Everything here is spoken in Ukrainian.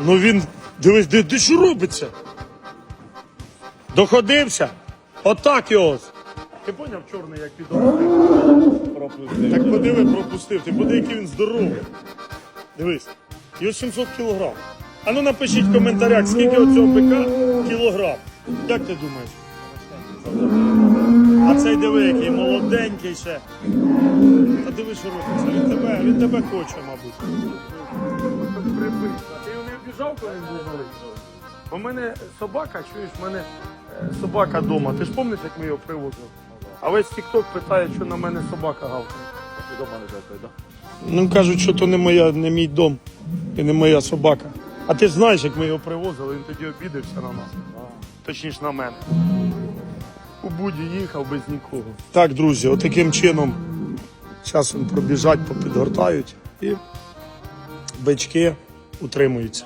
Ну він, дивись, де, де що робиться? Доходився? Отак його. Ти поняв чорний, як? Пропустив. Так подиви, пропустив. Ти подиви, який він здоровий. Дивись, його 700 кілограм. А ну напишіть в коментарях, скільки оцього бика кілограм. Як ти думаєш? А цей диви, який молоденький ще. Та диви, що робиться. Він тебе, він тебе хоче, мабуть. Прибив. А ти його не обіжав, коли він був? У мене собака, чуєш, в мене е, собака вдома. Ти ж пам'ятаєш, як ми його привозили? А весь тікток питає, що на мене собака гавкає. Ти дома не жартуй, да? Ну кажуть, що то не моя, не мій дом і не моя собака. А ти ж знаєш, як ми його привозили, він тоді обідався на нас. Точніше на мене. У буді їхав без нікого. Так, друзі, отаким чином часом пробіжать, попідгортають і бички утримуються.